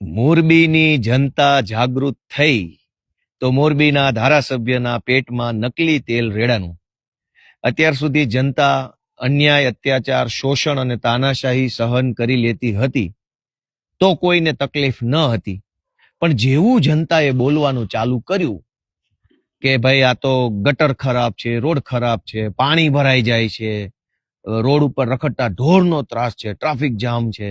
મોરબીની જનતા જાગૃત થઈ તો મોરબીના ધારાસભ્યના પેટમાં નકલી તેલ રેડાનું અત્યાર સુધી જનતા અન્યાય, અત્યાચાર, શોષણ અને તાનાશાહી સહન કરી લેતી હતી તો કોઈને તકલીફ ન હતી. પણ જેવું જનતાએ બોલવાનું ચાલુ કર્યું કે ભાઈ આ તો ગટર ખરાબ છે, રોડ ખરાબ છે, પાણી ભરાઈ જાય છે, રોડ ઉપર રખડતા ઢોરનો ત્રાસ છે, ટ્રાફિક જામ છે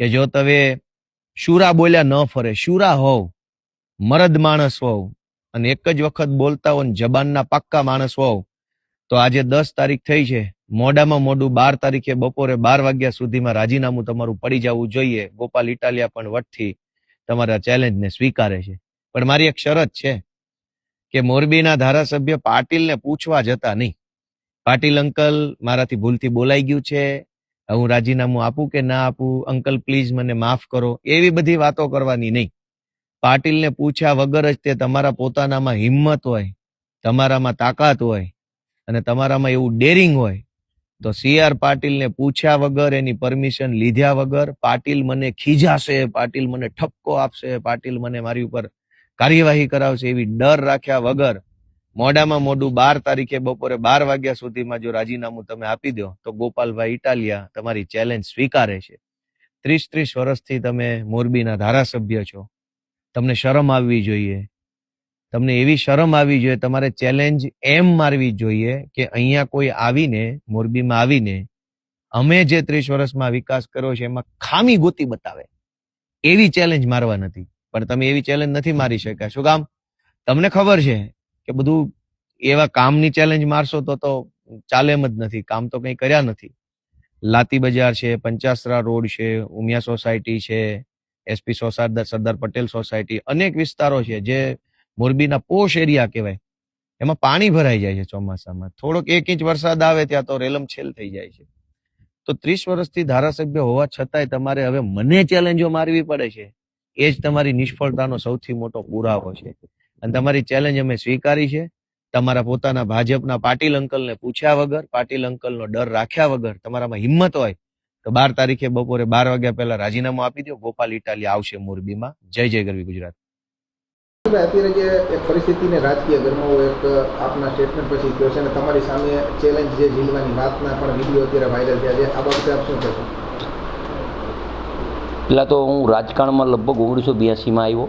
કે જો તમે શુરા બોલ્યા ન ફરે, શુરા હોવ, મરદ માણસ હોવ અને એક જ વખત બોલતા હો જબાનના પાક્કા માણસ હોવ, તો આજે દસ તારીખ થઈ છે. મોડામાં મોડું બાર તારીખે બપોરે બાર વાગ્યા સુધીમાં રાજીનામું તમારું પડી જવું જોઈએ. ગોપાલ ઇટાલિયા પણ વટથી તમારા ચેલેન્જને સ્વીકારે છે. પણ મારી એક શરત છે કે મોરબીના ધારાસભ્ય પાટીલને પૂછવા જતા નહીં. પાટીલ અંકલ મારાથી ભૂલથી બોલાઈ ગયું છે. હું રાજીનામું આપું કે ના આપું? અંકલ પ્લીઝ મને માફ કરો. એવી બધી વાતો કરવાની નહીં. પાટીલને પૂછ્યા વગર જ તે તમારા પોતાનામાં હિંમત હોય, તમારામાં તાકાત હોય અને તમારામાં એવું ડેરિંગ હોય. તો સી આર પાટીલને પૂછ્યા વગર, એની પરમિશન લીધા વગર પાટીલ મને ખીજાશે, પાટીલ મને ઠપકો આપશે, પાટીલ મને મારી ઉપર કાર્યવાહી કરાવશે એવી ડર રાખ્યા વગર મોડામાં મોડું બાર તારીખે બપોરે બાર વાગ્યા સુધીમાં જો રાજીનામું તમે આપી દો, તો ગોપાલભાઈ ઇટાલિયા તમારી ચેલેન્જ સ્વીકારે છે. ત્રીસ ત્રીસ વર્ષથી તમે મોરબીના ધારાસભ્ય છો. તમને શરમ આવવી જોઈએ. તમને એવી શરમ આવવી જોઈએ, તમારે ચેલેન્જ એમ મારવી જોઈએ કે અહીંયા કોઈ આવીને, મોરબીમાં આવીને, અમે જે ત્રીસ વર્ષમાં વિકાસ કર્યો છે, એમાં ખામી ગોતી બતાવે. એવી ચેલેન્જ મારવા નથી. પણ તમે એવી ચેલેન્જ નથી મારી શક્યા. શું કામ? તમને ખબર છે કે બધું એવા કામની ચેલેન્જ મારશો તો તો ચાલે એમ જ નથી, કામ તો કંઈ કર્યા નથી. લાતી બજાર છે, પંચાસરા રોડ છે, ઉમિયા સોસાયટી છે એસપી સોસાદર સરદાર પટેલ સોસાયટી, અનેક વિસ્તારો છે જે મોરબીના પોશ એરિયા કહેવાય. એમાં પાણી ભરાઈ જાય છે ચોમાસામાં. થોડોક એક ઇંચ વરસાદ આવે ત્યાં તો રેલમ છેલ થઈ જાય છે. તો ત્રીસ વર્ષથી ધારાસભ્ય હોવા છતાંય તમારે હવે મને ચેલેન્જો મારવી પડે છે. એ જ તમારી નિષ્ફળતાનો સૌથી મોટો પુરાવો છે. અને તમારી ચેલેન્જ અમે સ્વીકારી છે. તમારા પોતાના ભાજપના પાટીલ અંકલને પૂછ્યા વગર પાટીલ અંકલનો ડર રાખ્યા વગર તમારામાં હિંમત હોય તો બાર તારીખે બપોરે બાર વાગ્યા પહેલા રાજીનામું આપી દો. ગોપાલ ઇટાલી આવશે મોરબીમાં. જય જય ગરવી ગુજરાત. અત્યારે જે એક પરિસ્થિતિને રાજકીય ગરમાવો એક આપના સ્ટેટમેન્ટ પછી થયો છે અને તમારી સામે ચેલેન્જ જે ઝીલવાની વાતના પણ વીડિયો અત્યારે વાયરલ થયા છે. આ બાબતે આપ શું કહેશો? પહેલાં તો હું રાજકારણમાં લગભગ ઓગણીસો બ્યાસીમાં આવ્યો.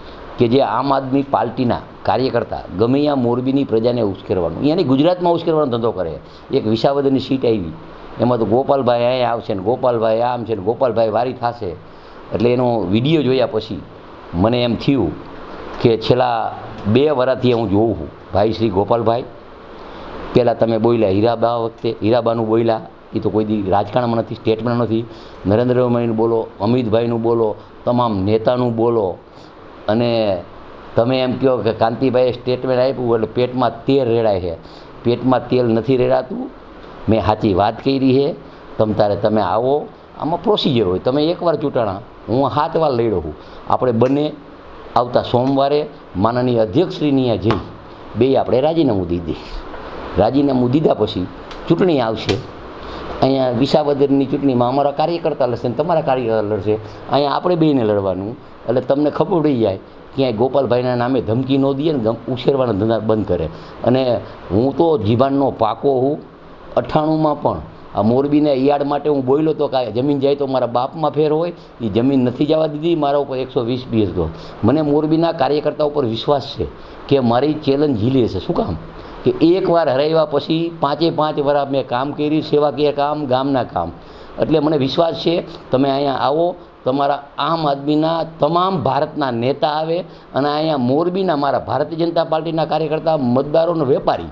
કે જે આમ આદમી પાર્ટીના કાર્યકર્તા ગમે ત્યાં મોરબીની પ્રજાને ઉશ્કેરવાનું. એને ગુજરાતમાં ઉશ્કેરવાનો ધંધો કરે. એક વિસાવદરની સીટ આવી. એમાં તો ગોપાલભાઈ અહીંયા આવશે ને ગોપાલભાઈ આમ છે ને ગોપાલભાઈ વારી થશે. એટલે એનો વીડિયો જોયા પછી મને એમ થયું કે છેલ્લા બે વરાથી હું જોઉં છું. ભાઈ શ્રી ગોપાલભાઈ પહેલાં તમે બોલ્યા હીરાબા વખતે, હીરાબાનું બોલ્યા. એ તો કોઈ દી રાજકારણમાં નથી સ્ટેટમેન્ટ નથી. નરેન્દ્રભાઈનું બોલો, અમિતભાઈનું બોલો, તમામ નેતાનું બોલો. અને તમે એમ કહો કે કાંતિભાઈએ સ્ટેટમેન્ટ આપ્યું એટલે પેટમાં તેલ રેડાય છે. પેટમાં તેલ નથી રેડાતું. મેં સાચી વાત કરી છે. તમ તારે તમે આવો. આમાં પ્રોસિજર હોય. તમે એકવાર ચૂંટાણા. હું સાત વાર લઈ છું આપણે બંને આવતા સોમવારે માનનીય અધ્યક્ષશ્રીની જઈ. બે આપણે રાજીનામું દીધી રાજીનામું દીધા પછી ચૂંટણી આવશે. અહીંયા વિસાવદરની ચૂંટણીમાં અમારા કાર્યકર્તા લડશે ને તમારા કાર્યકર્તા લડશે. અહીંયા આપણે બેને લડવાનું. એટલે તમને ખબર પડી જાય, ક્યાંય ગોપાલભાઈના નામે ધમકી ન દઈએ ને ઉછેરવાના ધંધા બંધ કરે. અને હું તો જીવાનનો પાકો હું અઠ્ઠાણુંમાં પણ. આ મોરબીને યાર્ડ માટે હું બોલ્યો તો કાંઈ જમીન જાય તો મારા બાપમાં ફેર હોય, એ જમીન નથી જવા દીધી, મારા ઉપર એકસો વીસ બીસ દો. મને મોરબીના કાર્યકર્તા ઉપર વિશ્વાસ છે કે મારી ચેલેન્જ ઝીલી હશે. શું કામ? કે એકવાર હરાવ્યા પછી પાંચે પાંચ વર્ષ મેં કામ કર્યું સેવાકીય કામ, ગામના કામ. એટલે મને વિશ્વાસ છે, તમે અહીંયા આવો, તમારા આમ આદમીના તમામ ભારતના નેતા આવે અને અહીંયા મોરબીના મારા ભારતીય જનતા પાર્ટીના કાર્યકર્તા, મતદારોનો વેપારી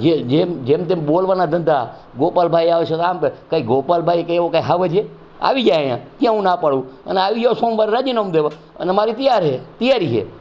જે, જેમ જેમ તેમ બોલવાના ધંધા ગોપાલભાઈ આવે છે તો આમ કંઈ ગોપાલભાઈ કંઈ એવો કંઈ હાવે છે? આવી જાય અહીંયા. ક્યાં હું ના પાડું. અને આવી જાઓ સોમવારે રાજીનામું દેવા. અને મારી તૈયાર છે, તૈયારી છે.